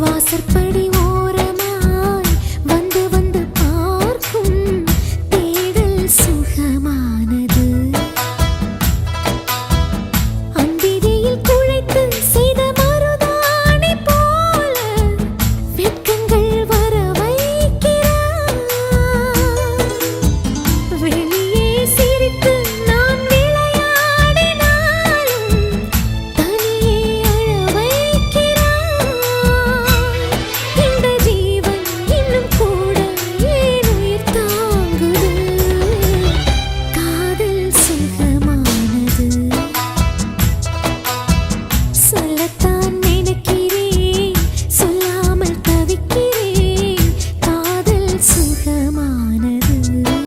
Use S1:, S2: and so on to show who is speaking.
S1: வாசற்படி